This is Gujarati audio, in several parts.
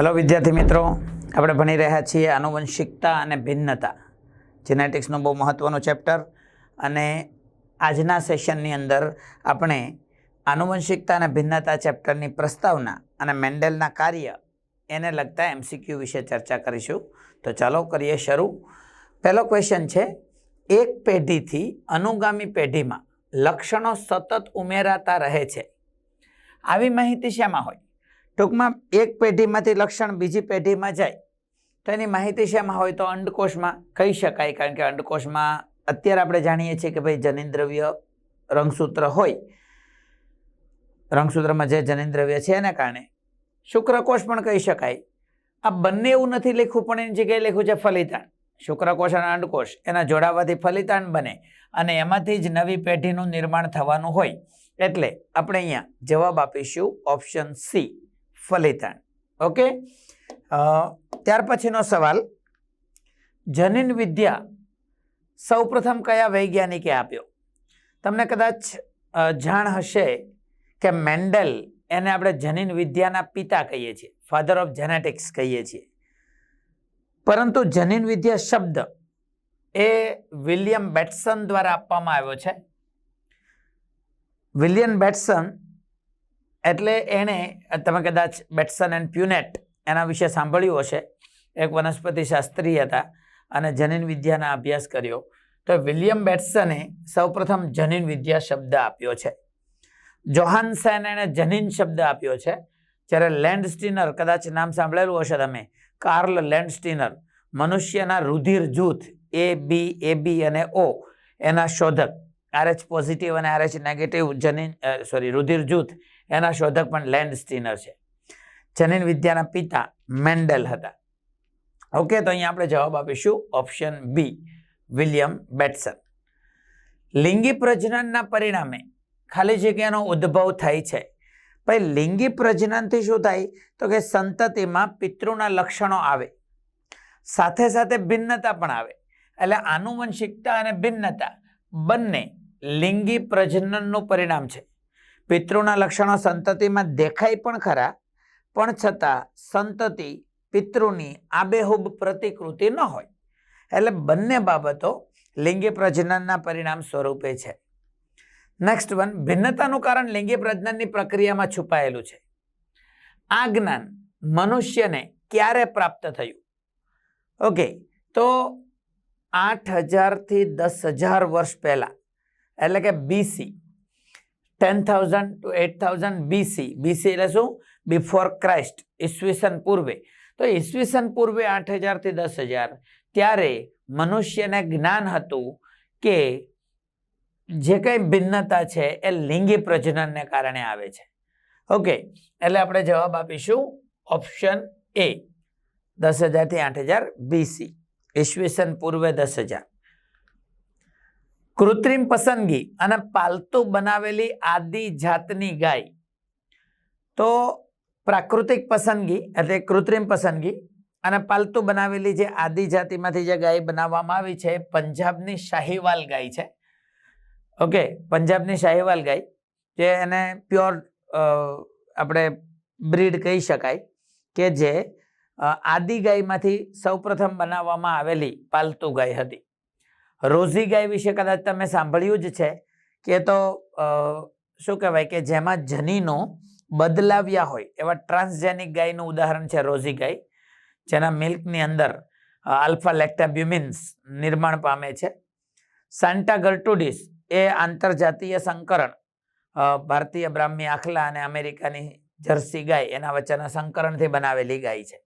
હેલો વિદ્યાર્થી મિત્રો. આપણે ભણી રહ્યા છીએ આનુવંશિકતા અને ભિન્નતા. જેનેટિક્સનું બહુ મહત્ત્વનું ચેપ્ટર અને આજના સેશનની અંદર આપણે આનુવંશિકતા અને ભિન્નતા ચેપ્ટરની પ્રસ્તાવના અને મેન્ડેલના કાર્ય એને લગતા એમસીક્યુ વિશે ચર્ચા કરીશું. તો ચાલો કરીએ શરૂ. પહેલો ક્વેશ્ચન છે, એક પેઢીથી અનુગામી પેઢીમાં લક્ષણો સતત ઉમેરાતા રહે છે. આવી માહિતી શેમાં હોય? ટૂંકમાં એક પેઢીમાંથી લક્ષણ બીજી પેઢીમાં જાય. તો એની માહિતી શેમાં હોય તો અંડકોષમાં કહી શકાય, કારણ કે અંડકોષમાં અત્યારે આપણે જાણીએ છીએ કે ભાઈ જનિન્દ્રવ્ય રંગસૂત્ર હોય. રંગસૂત્રમાં જે જનિન્દ્રવ્ય છે એને કારણે. શુક્રકોષ પણ કહી શકાય. આ બંને એવું નથી લખ્યું પણ એની જગ્યાએ લખ્યું છે ફલિતાણ. શુક્રકોષ અને અંડકોષ એના જોડાવાથી ફલિતાણ બને અને એમાંથી જ નવી પેઢીનું નિર્માણ થવાનું હોય. એટલે આપણે અહીંયા જવાબ આપીશું ઓપ્શન સી. ફલિતાણ. ઓકે? ત્યાર પછીનો સવાલ. જનીન વિદ્યા સૌપ્રથમ કયા વૈજ્ઞાનિકે આપ્યો? તમને કદાચ જાણ હશે કે મેન્ડલ એને આપણે જનીન વિદ્યાના પિતા કહીએ છીએ. ફાધર ઓફ જેનેટિક્સ કહીએ છીએ. પરંતુ જનીન વિદ્યા શબ્દ એ વિલિયમ બેટ્સન દ્વારા આપવામાં આવ્યો છે. વિલિયમ બેટ્સન એટલે એણે તમે કદાચ બેટ્સન એન્ડ પ્યુનેટ એના વિશે સાંભળ્યું હશે. એક વનસ્પતિ શાસ્ત્રી હતા અને જનીન વિદ્યાના અભ્યાસ કર્યો. તો વિલિયમ બેટ્સને સૌપ્રથમ જનીન વિદ્યા શબ્દ આપ્યો છે. જોહાનસેન એણે જનીન શબ્દ આપ્યો છે. જ્યારે લેન્ડ સ્ટીનર કદાચ નામ સાંભળેલું હશે તમે, કાર્લ લેન્ડ સ્ટીનર મનુષ્યના રુધિર જૂથ એ બી એ બી અને ઓ, એના શોધક. આરએચ પોઝિટિવ અને આરએચ નેગેટિવ જનીન સોરી, રુધિર જૂથ એના શોધક પણ લેન્ડ સ્ટીનર છે. જનીન વિદ્યાના પિતા મેન્ડલ હતા. ઓકે, તો અહીંયા આપણે જવાબ આપીશું ઓપ્શન બી, વિલિયમ બેટ્સન. લિંગી પ્રજનનના પરિણામે ખાલી જગ્યાનો ઉદ્ભવ થાય છે. પછી લિંગી પ્રજનનથી શું થાય? તો કે સંતતિમાં પિતૃના લક્ષણો આવે. સાથે સાથે ભિન્નતા પણ આવે. એટલે આનુવંશિકતા અને ભિન્નતા બંને લિંગી પ્રજનનનું પરિણામ છે. પિતૃના લક્ષણો સંતતિમાં દેખાય પણ ખરા, પણ છતાં સંતતિ પિતૃની આબેહૂબ પ્રતિકૃતિ ન હોય. એટલે બંને બાબતો લિંગી પ્રજનનના પરિણામ સ્વરૂપે છે. નેક્સ્ટ વન ભિન્નતાનું કારણ લિંગી પ્રજનનની પ્રક્રિયામાં છુપાયેલું છે. આ જ્ઞાન મનુષ્યને ક્યારે પ્રાપ્ત થયું? ઓકે તો આઠ હજારથી દસ હજાર વર્ષ પહેલાં, એટલે કે BC ten thousand to eight thousand BC BC એટલે શું? બિફોર ક્રાઇસ્ટ ઈસવીસન પૂર્વે. તો ઈસવીસન પૂર્વે આઠ હજારથી દસ હજાર. ત્યારે મનુષ્યને જ્ઞાન હતું કે જે કંઈ ભિન્નતા છે એ લિંગી પ્રજનનને કારણે આવે છે. ઓકે, એટલે આપણે જવાબ આપીશું ઓપ્શન એ. દસ હજારથી આઠ હજાર બીસી ઈસવીસન પૂર્વે દસ હજાર. કૃત્રિમ પસંદગી અને પાલતુ બનાવેલી આદિ જાતની ગાય. તો પ્રાકૃતિક પસંદગી એટલે કૃત્રિમ પસંદગી અને પાલતુ બનાવેલી જે આદિ જાતિમાંથી જે ગાય બનાવવામાં આવી છે, પંજાબની શાહીવાલ ગાય છે. ઓકે, પંજાબની શાહીવાલ ગાય, જે એને પ્યોર આપણે બ્રીડ કહી શકાય કે જે આદિ ગાયમાંથી સૌપ્રથમ બનાવવામાં આવેલી પાલતુ ગાય હતી. રોઝી ગાય વિશે કદાચ તમે સાંભળ્યું જ છે કે તો શું કહેવાય કે જેમાં જનીનો બદલાવ્યા હોય, એવા ટ્રાન્સજેનિક ગાયનું ઉદાહરણ છે રોઝી ગાય, જેના મિલ્કની અંદર આલ્ફા લેક્ટાબ્યુમિન્સ નિર્માણ પામે છે. સાન્ટા ગર્ટુડિસ એ આંતરજાતીય સંકરણ ભારતીય બ્રાહ્મી આખલા અને અમેરિકાની જર્સી ગાય એના વચ્ચેના સંકરણથી બનાવેલી ગાય છે.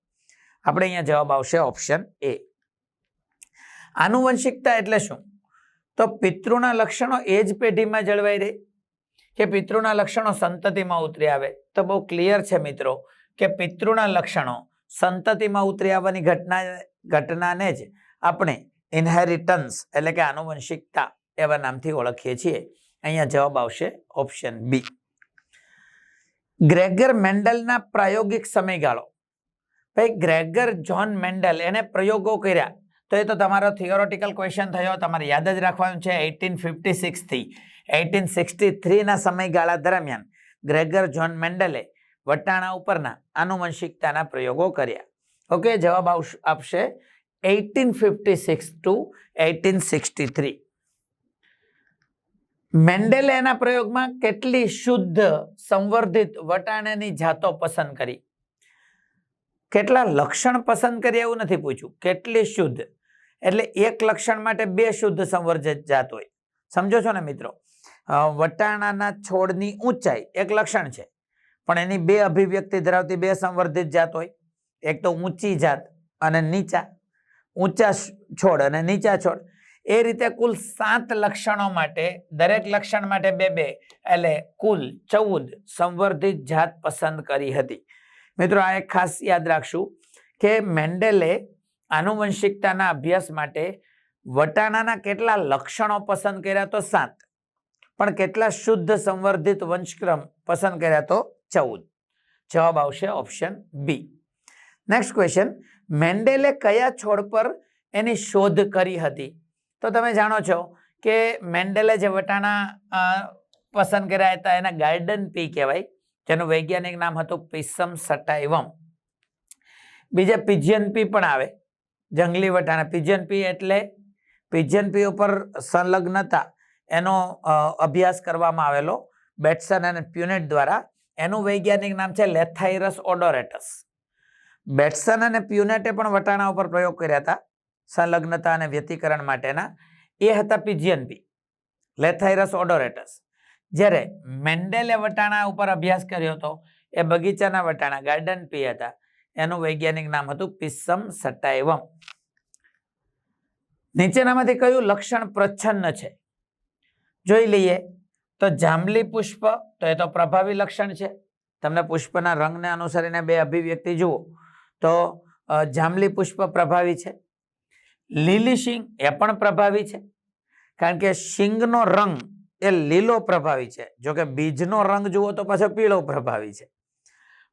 આપણે અહીંયા જવાબ આવશે ઓપ્શન એ. આનુવંશિકતા એટલે શું? તો પિતૃના લક્ષણો એ જ પેઢીમાં જળવાઈ રહે કે પિતૃના લક્ષણો સંતતિમાં ઉતરી આવે? તો બહુ ક્લિયર છે મિત્રો કે પિતૃના લક્ષણો સંતતિમાં ઉતરી આવવાની ઘટના, ઘટનાને જ આપણે ઇનહેરિટન્સ એટલે કે આનુવંશિકતા એવા નામથી ઓળખીએ છીએ. અહીંયા જવાબ આવશે ઓપ્શન બી ગ્રેગર મેન્ડલના પ્રાયોગિક સમયગાળો. ભાઈ ગ્રેગર, જ્હોન મેન્ડલ એને પ્રયોગો કર્યા. તો એ તો તમારો થિયોરોટિકલ ક્વેશ્ચન થયો. તમારે યાદ જ રાખવાનું છે એઇટીન ફિફ્ટી સિક્સથી એઇટીન સિક્સટી થ્રીના સમયગાળા દરમિયાન ગ્રેગર જ્હોન મેન્ડલે વટાણા ઉપરના આનુવંશિકતાના પ્રયોગો કર્યા. ઓકે, જવાબ આવશ- આપશે eighteen fifty six to eighteen sixty three Mendeley એના પ્રયોગમાં કેટલી શુદ્ધ સંવર્ધિત વટાણાની જાતો પસંદ કરી? કેટલા લક્ષણ પસંદ કરીએ એવું નથી પૂછ્યું. કેટલી શુદ્ધ. એટલે એક લક્ષણ માટે બે શુદ્ધ સંવર્ધિત જાત હોય. સમજો છો ને મિત્રો? વટાણાના છોડની ઊંચાઈ એક લક્ષણ છે. પણ એની બે અભિવ્યક્તિ ધરાવતી બે સંવર્ધિત જાત હોય. એક તો ઊંચી જાત અને નીચા. ઊંચા છોડ અને નીચા છોડ. એ રીતે કુલ સાત લક્ષણો માટે, દરેક લક્ષણ માટે બે બે. એટલે કુલ ચૌદ સંવર્ધિત જાત પસંદ કરી હતી. મિત્રો, આ એક ખાસ યાદ રાખશું કે મેન્ડેલે આનુવંશિકતાના અભ્યાસ માટે વટાણાના કેટલા લક્ષણો પસંદ કર્યા તો સાત, પણ કેટલા શુદ્ધ સંવર્ધિત વંશક્રમ પસંદ કર્યા તો ચૌદ. જવાબ આવશે ઓપ્શન બી. નેક્સ્ટ ક્વેશ્ચન મેન્ડેલે કયા છોડ પર એની શોધ કરી હતી? તો તમે જાણો છો કે મેન્ડેલે જે વટાણા પસંદ કર્યા હતા, એના ગાર્ડન પી કહેવાય. જેનું વૈજ્ઞાનિક નામ હતું પિસમ સટાઇવમ બીજા પિજિયન પી પણ આવે, જંગલી વટાણા. પિજિયન પી એટલે પિજિયન પી ઉપર સંલગ્નતા એનો અભ્યાસ કરવામાં આવેલો બેટ્સન અને પ્યુનેટ દ્વારા. એનું વૈજ્ઞાનિક નામ છે લેથાઇરસ ઓડોરેટસ. બેટ્સન અને પ્યુનેટે પણ વટાણા ઉપર પ્રયોગ કર્યા હતા, સંલગ્નતા અને વ્યતિકરણ માટેના. એ હતા પિજિયન પી લેથાઇરસ ઓડોરેટસ. જ્યારે મેન્ડેલે વટાણા ઉપર અભ્યાસ કર્યો હતો, એ બગીચાના વટાણા ગાર્ડન પી હતા. એનું વૈજ્ઞાનિક નામ હતું પિસમ સટાઇવમ નીચેનામાંથી કયું લક્ષણ પ્રચ્છન્ન છે? જોઈ લઈએ. તો જાંબલી પુષ્પ, તો એ તો પ્રભાવી લક્ષણ છે. તમને પુષ્પના રંગને અનુસરીને બે અભિવ્યક્તિ જુઓ. તો જાંબલી પુષ્પ પ્રભાવી છે. લીલી શિંગ એ પણ પ્રભાવી છે. કારણ કે શિંગનો રંગ એ લીલો પ્રભાવી છે. જો કે બીજનો રંગ જુઓ તો પાછો પીળો પ્રભાવી છે.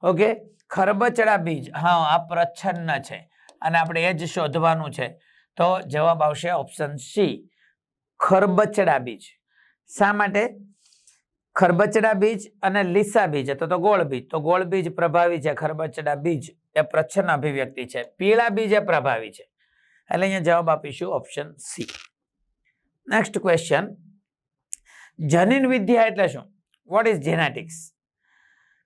ઓકે? ખરબચડા બીજ. હા, આ પ્રચ્છન્ન છે. અને આપણે એ જ શોધવાનું છે. તો જવાબ આવશે ઓપ્શન સી. ખરબચડા બીજ. શા માટે? ખરબચડા બીજ અને લીસા બીજ. અથવા તો ગોળ બીજ. તો ગોળ બીજ પ્રભાવી છે, ખરબચડા બીજ એ પ્રચ્છન્ન અભિવ્યક્તિ છે. પીળા બીજ એ પ્રભાવી છે. એટલે અહીંયા જવાબ આપીશું ઓપ્શન સી. નેક્સ્ટ ક્વેશ્ચન જનીન વિદ્યા એટલે શું? વોટ ઇઝ જેનેટિક્સ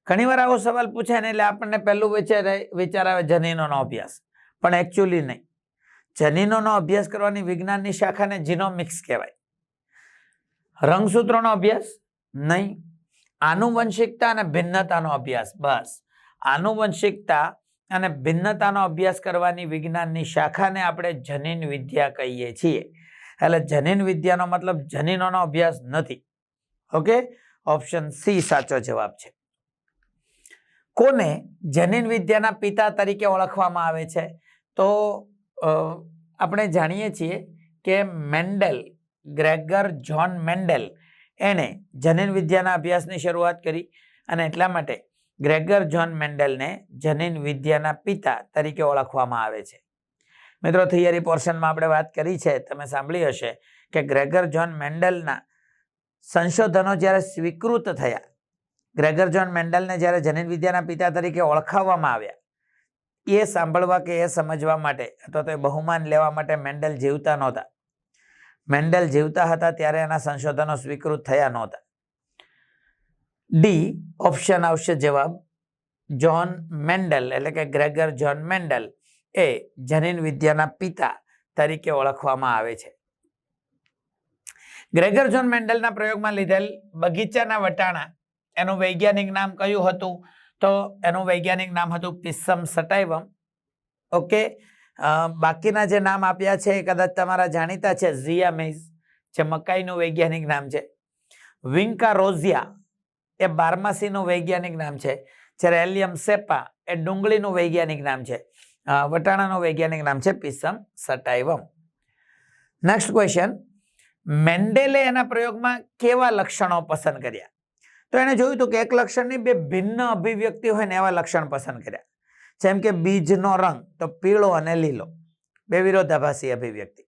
ઘણીવાર આવો સવાલ પૂછાય ને એટલે આપણને પહેલું વિચાર વિચાર આવે જનીનોનો અભ્યાસ. પણ એકચ્યુઅલી નહીં. જનીનોનો અભ્યાસ કરવાની વિજ્ઞાનની શાખાને જીનોમિક્સ કહેવાય. રંગસૂત્રોનો અભ્યાસ? નહીં. આનુવંશિકતા અને ભિન્નતાનો અભ્યાસ. બસ. આનુવંશિકતા અને ભિન્નતાનો અભ્યાસ કરવાની વિજ્ઞાનની શાખાને આપણે જનીન વિદ્યા કહીએ છીએ. એટલે જનીન વિદ્યાનો મતલબ જનીનોનો અભ્યાસ નથી. ઓકે? ઓપ્શન સી સાચો જવાબ છે. કોને જનીન વિદ્યાના પિતા તરીકે ઓળખવામાં આવે છે? તો આપણે જાણીએ છીએ કે મેન્ડેલ, ગ્રેગર જ્હોન મેન્ડેલ, એણે જનીન વિદ્યાના અભ્યાસની શરૂઆત કરી અને એટલા માટે ગ્રેગર જ્હોન મેન્ડેલને જનીન વિદ્યાના પિતા તરીકે ઓળખવામાં આવે છે. મિત્રો, થિયરી પોર્શનમાં આપણે વાત કરી છે, તમે સાંભળી હશે કે ગ્રેગર જ્હોન મેન્ડલના સંશોધનો જ્યારે સ્વીકૃત થયા, ગ્રેગર જ્હોન મેન્ડલને જ્યારે જનીન વિદ્યાના પિતા તરીકે ઓળખાવવામાં આવ્યા, એ સાંભળવા કે એ સમજવા માટે, અથવા તો એ બહુમાન લેવા માટે મેન્ડલ જીવતા નહોતા. મેન્ડલ જીવતા હતા ત્યારે એના સંશોધનો સ્વીકૃત થયા નહોતા. ડી ઓપ્શન આવશે જવાબ, જ્હોન મેન્ડલ, એટલે કે ગ્રેગર જ્હોન મેન્ડેલ. એ જનીન વિદ્યાના પિતા તરીકે ઓળખવામાં આવે છે. ગ્રેગર જોન મેન્ડલના પ્રયોગમાં લીધેલ બગીચાના વટાણા, એનું વૈજ્ઞાનિક નામ કયું હતું? તો એનું વૈજ્ઞાનિક નામ હતું પિસ્સમ સટાઇવમ ઓકે બાકીના જે નામ આપ્યા છે એ કદાચ તમારા જાણીતા છે. ઝિયામેઝ જે મકાઈનું વૈજ્ઞાનિક નામ છે. વિંકા રોઝિયા એ બારમાસીનું વૈજ્ઞાનિક નામ છે. જ્યારે એલિયમ સેપા એ ડુંગળીનું વૈજ્ઞાનિક નામ છે. વટાણાનું વૈજ્ઞાનિક નામ છે પિસમ સટાઇવમ નેક્સ્ટ ક્વેશ્ચન મેન્ડેલે એના પ્રયોગમાં કેવા લક્ષણો પસંદ કર્યા? તો એણે જોયું હતું કે એક લક્ષણની બે ભિન્ન અભિવ્યક્તિ હોય ને એવા લક્ષણ પસંદ કર્યા. જેમ કે બીજનો રંગ તો પીળો અને લીલો. બે વિરોધાભાસી અભિવ્યક્તિ.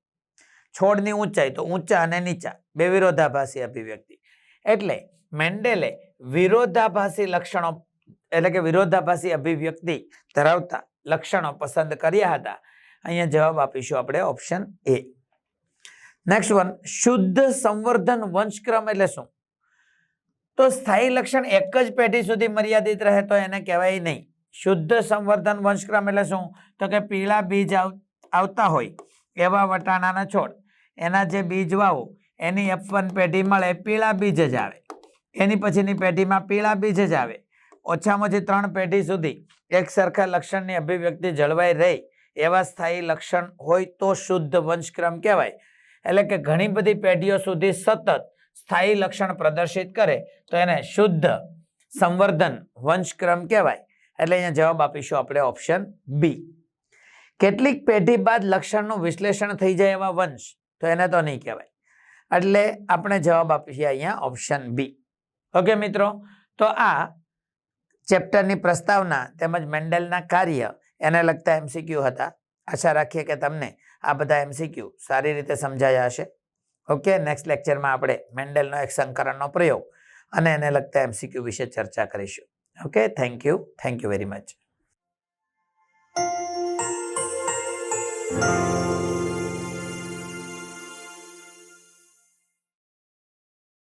છોડની ઊંચાઈ તો ઊંચા અને નીચા. બે વિરોધાભાસી અભિવ્યક્તિ. એટલે મેન્ડેલે વિરોધાભાસી લક્ષણો એટલે કે વિરોધાભાસી અભિવ્યક્તિ ધરાવતા લક્ષણો પસંદ કર્યા હતા. અહીંયા જવાબ આપીશું આપણે ઓપ્શન એ નેક્સ્ટ વન શુદ્ધ સંવર્ધન વંશક્રમ એટલે શું? તો સ્થાયી લક્ષણ એક જ પેઢી સુધી મર્યાદિત રહે તો એને કહેવાય નહીં. શુદ્ધ સંવર્ધન વંશક્રમ એટલે શું? તો કે પીળા બીજ આવ- આવતા હોય એવા વટાણાના છોડ. એના જે બીજ વાવો, એની એફ પેઢી મળે પીળા બીજ જ આવે. એની પછીની પેઢીમાં પીળા બીજ જ આવે. ઓછામાં ઓછી ત્રણ પેઢી સુધી એક સરખા લક્ષણની અભિવ્યક્તિ જળવાઈ રહી એવા સ્થાયી લક્ષણ હોય તો શુદ્ધ વંશક્રમ કહેવાય. એટલે કે ઘણી બધી પેઢીઓ સુધી સતત સ્થાયી લક્ષણ પ્રદર્શિત કરે તો એને શુદ્ધ સંવર્ધન વંશક્રમ કહેવાય. એટલે અહીંયા જવાબ આપીશું આપણે ઓપ્શન બી. કેટલીક પેઢી બાદ લક્ષણનું વિશ્લેષણ થઈ જાય એવા વંશ તો એને તો નહીં કહેવાય. એટલે આપણે જવાબ આપીશું અહીંયા ઓપ્શન બી. ઓકે મિત્રો, તો આ ચેપ્ટરની પ્રસ્તાવના તેમજ મેન્ડેલના કાર્ય એને લગતા એમસીક્યુ હતા. આશા રાખીએ કે તમને આ બધા એમસીક્યુ સારી રીતે સમજાયા હશે. ઓકે, નેક્સ્ટ લેક્ચરમાં આપણે મેન્ડેલનો એક સંકરણનો પ્રયોગ અને એને લગતા એમસીક્યુ વિશે ચર્ચા કરીશું. Okay, thank you thank you very much.